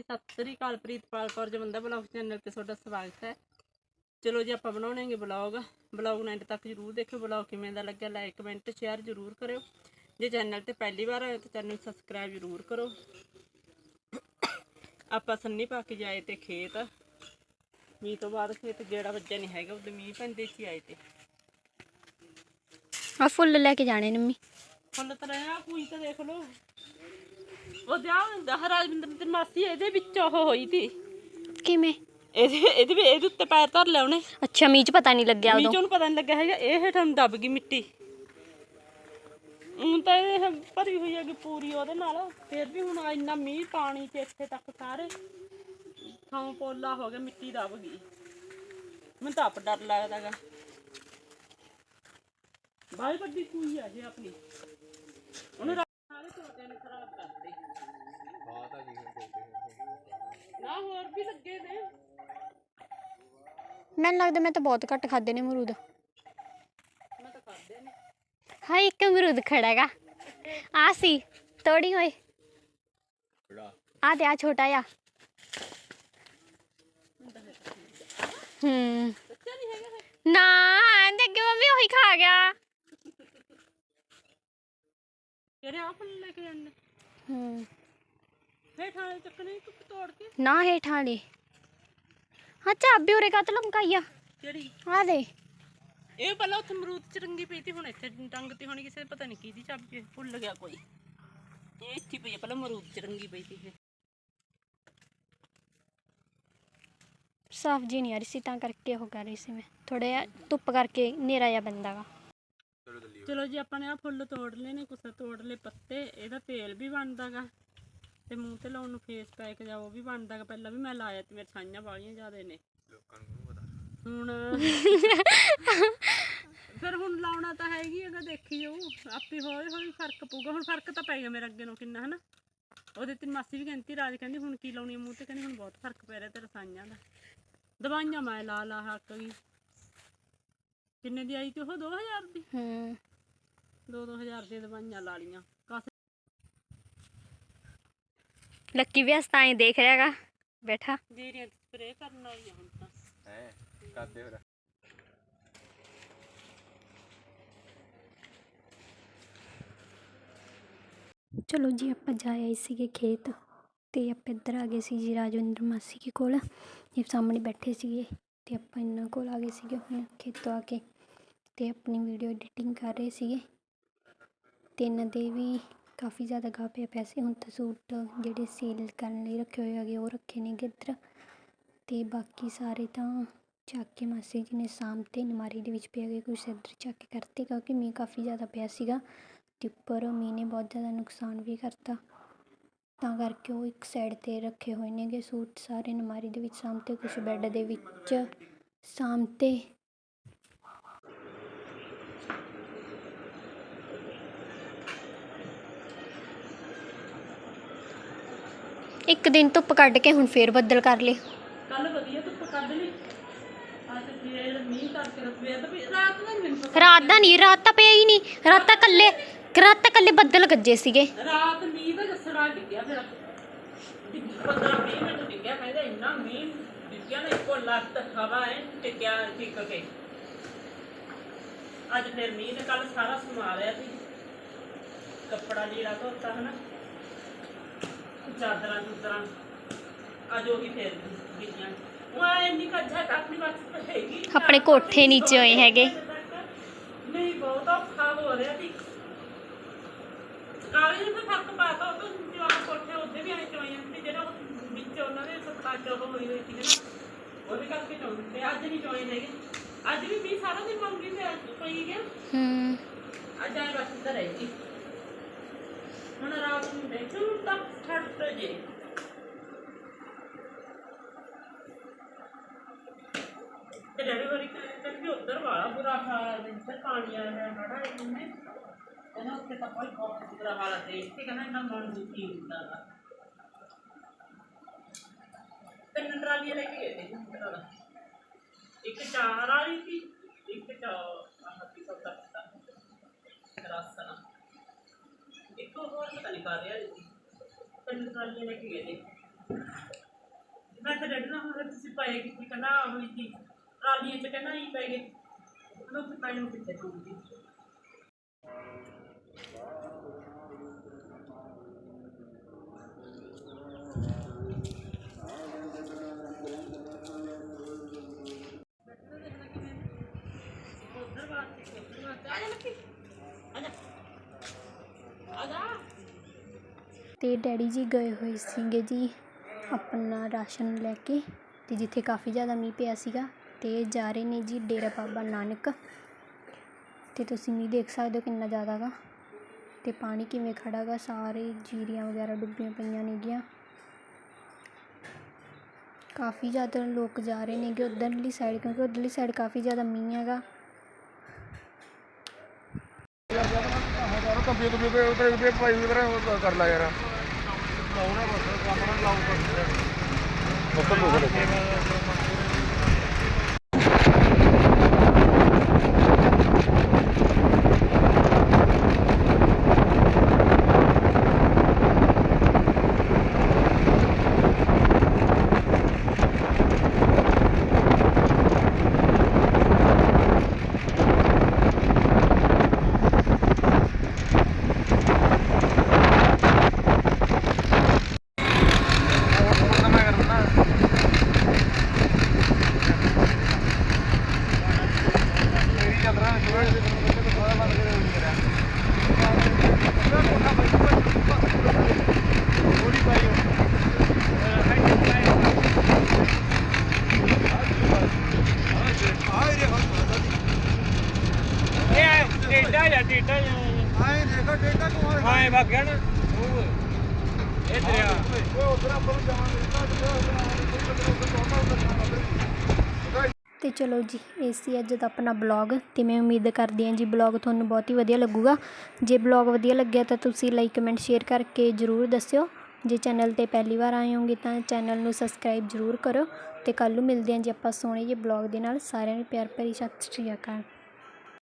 ਜੀ ਸਤਿ ਸ੍ਰੀ ਅਕਾਲ ਪ੍ਰੀਤਪਾਲ ਕੌਰ ਜਵੰਦਾ ਬਲੌਗ ਚੈਨਲ ਤੇ ਤੁਹਾਡਾ ਸਵਾਗਤ ਹੈ। ਚਲੋ ਜੀ ਆਪਾਂ ਬਣਾਉਣਾਂਗੇ ਬਲੌਗ। ਬਲੌਗ ਨੂੰ ਐਂਡ ਤੱਕ ਜਰੂਰ ਦੇਖਿਓ ਬਲੌਗ ਕਿਵੇਂ ਦਾ ਲੱਗਿਆ ਲਾਈਕ ਕਮੈਂਟ ਸ਼ੇਅਰ ਜਰੂਰ ਕਰਿਓ। ਜੇ ਚੈਨਲ ਤੇ ਪਹਿਲੀ ਵਾਰ ਆਏ ਤਾਂ ਚੈਨਲ ਨੂੰ ਸਬਸਕ੍ਰਾਈਬ ਜਰੂਰ ਕਰੋ। ਆਪਾਂ ਸੰਨੀ ਪਾ ਕੇ ਜਾਏ ਤੇ ਖੇਤ। ਮੀਂਹ ਤੋਂ ਬਾਅਦ ਖੇਤ ਜਿਹੜਾ ਵੱਜਿਆ ਨਹੀਂ ਹੈਗਾ ਉਦੋਂ ਮੀਂਹ ਪੈਂਦੇ ਸੀ ਆਏ ਤੇ। ਆ ਫੁੱਲ ਲੈ ਕੇ ਜਾਣੇ ਨੇ ਮੰਮੀ। ਫੁੱਲ ਤਾਂ ਰਿਹਾ ਕੋਈ ਤਾਂ ਦੇਖ ਲਓ। ਉਹ ਜਾ ਰਾਜਵਿੰਦਰ ਦੀ ਮਾਸੀ ਇਹਦੇ ਵਿੱਚ ਉਹ ਹੋਈ ਤੀ ਕਿਵੇਂ ਇਹਦੇ ਇਹਦੇ ਵੀ ਇਹਦੇ ਉੱਤੇ ਪੈਰ ਧਰ ਲਿਆ ਉਹਨੇ ਅੱਛਾ ਮੀਂਹ ਚ ਪਤਾ ਨਹੀਂ ਲੱਗਿਆ ਉਦੋਂ ਨੀਚੋਂ ਨੂੰ ਪਤਾ ਨਹੀਂ ਲੱਗਾ ਹੈਗਾ ਇਹ ਹੇਠਾਂ ਨੂੰ ਦੱਬ ਗਈ ਮਿੱਟੀ ਹੁਣ ਤਾਂ ਇਹ ਭਰੀ ਹੋਈ ਹੈਗੀ ਪੂਰੀ ਉਹਦੇ ਨਾਲ ਫਿਰ ਵੀ ਹੁਣ ਇੰਨਾ ਮੀਂਹ ਪਾਣੀ ਤੇ ਇੱਥੇ ਤੱਕ ਸਾਰੇ ਥਾਂ ਪੋਲਾ ਹੋ ਗਿਆ ਮਿੱਟੀ ਦੱਬ ਗਈ ਮੈਨੂੰ ਤਾਂ ਆਪ ਡਰ ਲੱਗਦਾਗਾ ਬਾਈ ਵੱਡੀ ਸੂਈ ਆ ਜੇ ਆਪਣੀ ਮੈਨੂੰ ਲੱਗਦਾ ਮੈਂ ਤਾਂ ਬਹੁਤ ਘੱਟ ਖਾਦੇ ਨੇ ਅਮਰੂਦ। ਮੈਂ ਤਾਂ ਕਰਦੇ ਨੇ ਹਾਂ ਇੱਕ ਅਮਰੂਦ ਖੜਾ ਹੈਗਾ। ਆ ਸੀ ਤੋੜੀ ਹੋਏ ਆ ਤੇ ਆ ਛੋਟਾ ਆ ਹੂੰ। ਨਾ ਦੇਖੇ ਮੰਮੀ ਉਹੀ ਖਾ ਗਿਆ। ਤੇਰੇ ਆਪ ਫੁੱਲ ਲੈ ਕੇ ਜਾਂਦੇ। ਹੂੰ। ਹੇਠ ਚੱਕਣੇ ਤੋੜ ਕੇ। ਨਾ ਹੇਠਾਂ ਵਾਲੀ। ਹਾਂ ਚਾਬੀ ਉਰੇ ਕਾ ਲਮਕਾਈ ਆ ਕਿਹੜੀ? ਆ ਦੇ। ਇਹ ਪਹਿਲਾਂ ਉੱਥੇ ਮਰੂਦ ਚ ਰੰਗੀ ਪਈ ਤੀ ਹੁਣ ਇੱਥੇ ਟੰਗਤੀ ਹੋਣੀ ਕਿਸੇ ਪਤਾ ਨਹੀਂ ਕਿਹਦੀ ਚਾਬੀ ਭੁੱਲ ਗਿਆ ਕੋਈ। ਇਹ ਇੱਥੇ ਪਈ ਆ ਪਹਿਲਾਂ ਮਰੂਦ ਚ ਰੰਗੀ ਪਈ ਤੀ ਇਹ। ਸਾਫ਼ ਜੀ ਨਹੀਂ ਆ ਰਹੀ ਸੀ ਤਾਂ ਕਰਕੇ ਉਹ ਕਰ ਰਹੀ ਸੀ ਮੈਂ। ਥੋੜਾ ਧੁੱਪ ਕਰਕੇ ਹਨੇਰਾ ਜਿਹਾ ਬੰਦਾ ਗਾ। ਚਲੋ ਜੀ ਆਪਾਂ ਨੇ ਆ ਫੁੱਲ ਤੋੜ ਲਏ ਨੇ ਕੁਛ ਤੋੜ ਲਏ ਪੱਤੇ ਇਹਦਾ ਤੇਲ ਵੀ ਬਣਦਾਗਾ ਤੇ ਮੂੰਹ ਤੇ ਲਾਉਣ ਨੂੰ ਫੇਸ ਪੈਕ ਜਾ ਉਹ ਵੀ ਬਣਦਾਗਾ ਪਹਿਲਾਂ ਵੀ ਮੈਂ ਲਾਇਆ ਤੇ ਮੇਰੇ ਸਾਈਆਂ ਵਾਲੀਆਂ ਜ਼ਿਆਦੇ ਨੇ। ਹੁਣ ਫਿਰ ਹੁਣ ਲਾਉਣਾ ਤਾਂ ਹੈਗੀ ਹੈਗਾ ਦੇਖੀ ਜਾਊ ਆਪੇ ਹੌਲੀ ਹੌਲੀ ਫ਼ਰਕ ਪਊਗਾ। ਹੁਣ ਫ਼ਰਕ ਤਾਂ ਪੈ ਗਿਆ ਮੇਰੇ ਅੱਗੇ ਨੂੰ ਕਿੰਨਾ ਹਨਾ? ਉਹਦੇ ਤੇ ਮਾਸੀ ਵੀ ਕਹਿੰਦੀ ਰਾਜ ਕਹਿੰਦੀ ਹੁਣ ਕੀ ਲਾਉਣੀ ਆ ਮੂੰਹ ਤੇ? ਕਹਿੰਦੀ ਹੁਣ ਬਹੁਤ ਫ਼ਰਕ ਪੈ ਰਿਹਾ ਤੇਰੇ ਸਾਈਆਂ ਦਾ। ਦਵਾਈਆਂ ਮੈਂ ਲਾ ਲਾ ਹੱਕ ਗਈ ਕਿੰਨੇ ਦੀ ਆਈ ਤੇ ਉਹ 2000 ਦੀ? ਹੂੰ। ਦੋ ਦੋ ਹਜ਼ਾਰ ਦੀਆਂ ਦਵਾਈਆਂ ਲਾ ਲੀਆਂ ਕਾਸੇ ਲੱਕੀ ਵੀ ਹਸਤਾਏ ਦੇਖ ਰਿਹਾਗਾ ਬੈਠਾ ਜੀਰੀਆਂ ਸਪਰੇ ਕਰਨ ਵਾਲੀ ਆ ਹੁਣ ਤਾਂ ਹੈ ਕਰਦੇ ਫਿਰ ਚਲੋ ਜੀ ਆਪਾਂ ਜਾ ਆਏ ਸੀਗੇ ਖੇਤ ਤੇ ਆਪਾਂ ਇੱਧਰ ਆ ਗਏ ਸੀ ਜੀ ਰਾਜਵਿੰਦਰ ਮਾਸੀ ਕੇ ਕੋਲ ਇਹ ਸਾਹਮਣੇ ਬੈਠੇ ਸੀਗੇ ਤੇ ਆਪਾਂ ਇਹਨਾਂ ਕੋਲ ਆ ਗਏ ਸੀਗੇ ਹੁਣ ਖੇਤੋਂ ਆ ਕੇ ਤੇ ਆਪਣੀ ਵੀਡੀਓ ਐਡੀਟਿੰਗ ਕਰ ਰਹੇ ਸੀਗੇ ਤੇ ਇਹਨਾਂ ਦੇ ਵੀ ਕਾਫੀ ਜ਼ਿਆਦਾ ਗਾਹ ਪਿਆ ਪੈਸੇ ਹੁਣ ਤਾਂ ਸੂਟ ਜਿਹੜੇ ਸੇਲ ਕਰਨ ਲਈ ਰੱਖੇ ਹੋਏ ਹੈਗੇ, ਉਹ ਰੱਖੇ ਨੇ ਇੱਧਰ। ਅਤੇ ਬਾਕੀ ਸਾਰੇ ਤਾਂ ਚੱਕ ਕੇ ਮਾਸੀ ਜੀ ਨੇ ਸਾਂਭ ਤੇ ਨਮਾਰੀ ਦੇ ਵਿੱਚ ਪਿਆ ਗਏ ਕੁਛ ਇੱਧਰ ਚੱਕ ਕੇ ਕਰਤੇ ਕਿਉਂਕਿ ਮੀਂਹ ਕਾਫੀ ਜ਼ਿਆਦਾ ਪਿਆ ਸੀਗਾ ਅਤੇ ਉੱਪਰ ਮੀਂਹ ਨੇ ਬਹੁਤ ਜ਼ਿਆਦਾ ਨੁਕਸਾਨ ਵੀ ਕਰਤਾ। ਤਾਂ ਕਰਕੇ ਉਹ ਇੱਕ ਸਾਈਡ ਤੇ ਰੱਖੇ ਹੋਏ ਨੇਗੇ ਸੂਟ, ਸਾਰੇ ਨਮਾਰੀ ਦੇ ਵਿੱਚ ਸਾਂਭਤੇ, ਕੁਛ ਬੈੱਡ ਦੇ ਵਿੱਚ ਸਾਂਭਤੇ। ਇੱਕ ਦਿਨ ਧੁੱਪ ਕੱਢ ਕੇ ਹੁਣ ਫੇਰ ਬੱਦਲ ਕਰ ਲਏ। ਕੱਲ ਵਧੀਆ ਧੁੱਪ ਕੱਢ ਲਈ। ਅੱਜ ਫੇਰ ਮੀਂਹ ਕਰਕੇ ਰਸਵੇ ਤਾਂ ਵੀ ਰਾਤ ਨੂੰ ਮੈਨੂੰ ਪਤਾ। ਰਾਤ ਦਾ ਨਹੀਂ ਰਾਤ ਤਾਂ ਪਿਆ ਹੀ ਨਹੀਂ ਰਾਤ ਤਾਂ ਕੱਲੇ ਰਾਤ ਤਾਂ ਕੱਲੇ ਬੱਦਲ ਗੱਜੇ ਸੀਗੇ। ਰਾਤ ਮੀਂਹ ਦਾ ਜਸੜਾ ਡਿੱਗਿਆ ਫਿਰ 15 20 ਮਿੰਟ ਡਿੱਗਿਆ ਕਹਿੰਦਾ ਇੰਨਾ ਮੀਂਹ ਡਿੱਗਿਆ ਨਾ ਇੱਕੋ ਲੱਤ ਹਵਾ ਹੈ ਟਿਕਿਆ ਟਿਕ ਕੇ। ਅੱਜ ਫਿਰ ਮੀਂਹ ਨੇ ਕੱਲ ਸਾਰਾ ਸਮਾ ਲਿਆ ਸੀ। ਕੱਪੜਾ ਲੀੜਾ ਧੋਤਾ ਹਨਾ। ਚਾਦਰਾਂ ਚੁਦਰਾਂ ਅੱਜ ਉਹੀ ਫੇਰ ਗਿੱਲੀਆਂ ਉਹ ਐ ਇੰਨੀ ਕੱਜਾ ਆਪਣੀ ਵਾਸਤੇ ਹੈਗੀ ਆਪਣੇ ਕੋਠੇ ਨੀਚੇ ਹੋਏ ਹੈਗੇ ਨਹੀਂ ਬਹੁਤ ਔਖਾ ਹੋ ਰਿਹਾ ਸੀ ਕਾਲੇ ਨੂੰ ਫ਼ਰਕ ਪਾਤਾ ਉਹ ਤੋਂ ਜੋ ਆਹ ਕੋਠੇ ਉੱਤੇ ਵੀ ਆਏ ਚੋਈਆਂ ਸੀ ਜਿਹੜਾ ਉਹ ਵਿੱਚ ਉਹਨਾਂ ਦੇ ਸੱਤਾ ਚ ਉਹ ਹੋਈ ਹੋਈ ਸੀ ਨਾ ਉਹਦੇ ਕਰਕੇ ਚੋਣ ਤੇ ਅੱਜ ਨਹੀਂ ਚੋਏ ਹੈਗੇ ਅੱਜ ਵੀ ਵੀ ਸਾਰਾ ਦਿਨ ਮੰਗੀ ਤੇ ਅੱਜ ਪਈ ਗਿਆ ਹੂੰ ਅੱਜ ਆਏ ਬਸ ਇੱਧਰ ਹੈ ਜੀ ਹੁਣ ਰਾਤ ਨੂੰ ਦੇਖੋ ਹੁਣ ਛੱਡ ਜੇ। ਤੇ ਡੈਡੀ ਵਾਲੀ ਕਹਿੰਦੇ ਵੀ ਉੱਧਰ ਵਾਲਾ ਬੁਰਾ ਹਾਲ ਇੱਧਰ ਪਾਣੀ ਆਇਆ ਹੈ ਹੜਾ ਇਹਨੇ ਕਹਿੰਦਾ ਉੱਥੇ ਤਾਂ ਕੋਈ ਬਹੁਤ ਬੁਰਾ ਹਾਲ ਹੈ ਦੇਖ ਕਹਿੰਦਾ ਇੰਨਾ ਮਨ ਦੁਖੀ ਹੁੰਦਾ ਵਾ। ਤਿੰਨ ਟਰਾਲੀਆਂ ਲੈ ਕੇ ਗਏ ਤੇ ਇੱਕ ਚਾਰ ਵਾਲੀ ਸੀ ਇੱਕ ਚਾ ਆਹ ਕੀ ਸੌਦਾ ਪਤਾ ਰਾਸਨਾ ਇੱਕ ਹੋਰ ਲੈ ਕੇ ਗਏ ਤੇ ਫਿਰ ਡੈਡੀ ਨਾਲ ਹੁਣ ਤੁਸੀਂ ਪਏ ਕਿੱਥੇ ਕਹਿੰਦਾ ਹੋਈ ਸੀ ਟਰਾਲੀਆਂ 'ਚ ਕਹਿੰਦਾ ਹੀ ਪੈ ਗਏ। ਉਹਨੂੰ ਫਿਰ ਪੈਣ ਨੂੰ ਕਿੱਥੇ ਪਾਉਂਗੀ ਅਤੇ ਡੈਡੀ ਜੀ ਗਏ ਹੋਏ ਸੀਗੇ ਜੀ ਆਪਣਾ ਰਾਸ਼ਨ ਲੈ ਕੇ ਅਤੇ ਜਿੱਥੇ ਕਾਫੀ ਜ਼ਿਆਦਾ ਮੀਂਹ ਪਿਆ ਸੀਗਾ ਅਤੇ ਜਾ ਰਹੇ ਨੇ ਜੀ ਡੇਰਾ ਬਾਬਾ ਨਾਨਕ। ਅਤੇ ਤੁਸੀਂ ਮੀਂਹ ਦੇਖ ਸਕਦੇ ਹੋ ਕਿੰਨਾ ਜ਼ਿਆਦਾ ਗਾ। ਅਤੇ ਪਾਣੀ ਕਿਵੇਂ ਖੜ੍ਹਾ ਗਾ, ਸਾਰੇ ਜੀਰੀਆਂ ਵਗੈਰਾ ਡੁੱਬੀਆਂ ਪਈਆਂ ਨੇਗੀਆਂ ਕਾਫੀ ਜ਼ਿਆਦਾ ਲੋਕ ਜਾ ਰਹੇ ਨੇਗੇ ਉਧਰਲੀ ਸਾਈਡ ਕਿਉਂਕਿ ਉਧਰਲੀ ਸਾਈਡ ਕਾਫੀ ਜ਼ਿਆਦਾ ਮੀਂਹ ਹੈਗਾ। ਕੰਪਿਊਟਰ ਤੇ ਉਤਰੇ ਵੀ ਭਾਈ ਉਤਰੇ ਕਰ ਲਾ ਯਾਰ। ਲਾਉਣਾ ਬਸ ਕੰਮ ਨਾਲ ਲਾਉ ਉੱਪਰ ਲੋਕ ਲੱਗੇ ਮੈਂ ਕਰਦਾ ਮੇਰੀ ਚੱਲ ਰਹਾ ਹੈ ਜਿਵੇਂ ਥੋੜਾ ਬੰਦ ਕਰੇ ਹੋਈ ਕਰਿਆ ਥੋੜੀ ਪਾਈ ਇਹ ਟੇਡਾ ਜਾਂ ਟੇਡਾ ਕੋਲ ਹਾਂ ਨਾ। ਉਹ ਇਹ ਦਰਿਆ ਉਧਰ ਆਪਾਂ ਨੂੰ ਜਾਵਾਂਗੇ ਜਾਵਾਂਗੇ ਤੇ ਚਲੋ ਜੀ ਇਹ ਸੀ ਅੱਜ ਦਾ ਆਪਣਾ ਬਲੌਗ ਤੇ ਮੈਂ ਉਮੀਦ ਕਰਦੀ ਹਾਂ ਜੀ ਬਲੌਗ ਤੁਹਾਨੂੰ ਬਹੁਤ ਹੀ ਵਧੀਆ ਲੱਗੂਗਾ। ਜੇ ਬਲੌਗ ਵਧੀਆ ਲੱਗਿਆ ਤਾਂ ਤੁਸੀਂ ਲਾਈਕ ਕਮੈਂਟ ਸ਼ੇਅਰ ਕਰਕੇ ਜਰੂਰ ਦੱਸਿਓ। ਜੇ ਚੈਨਲ ਤੇ ਪਹਿਲੀ ਵਾਰ ਆਏ ਹੋਗੇ ਤਾਂ ਚੈਨਲ ਨੂੰ ਸਬਸਕ੍ਰਾਈਬ ਜਰੂਰ ਕਰੋ। ਤੇ ਕੱਲ ਨੂੰ ਮਿਲਦੇ ਹਾਂ ਜੀ ਆਪਾਂ ਸੋਹਣੇ ਜਿਹੇ ਬਲੌਗ ਦੇ ਨਾਲ। ਸਾਰਿਆਂ ਨੂੰ ਪਿਆਰ ਭਰੀ ਸਤਿ ਸ਼੍ਰੀ ਅਕਾਲ।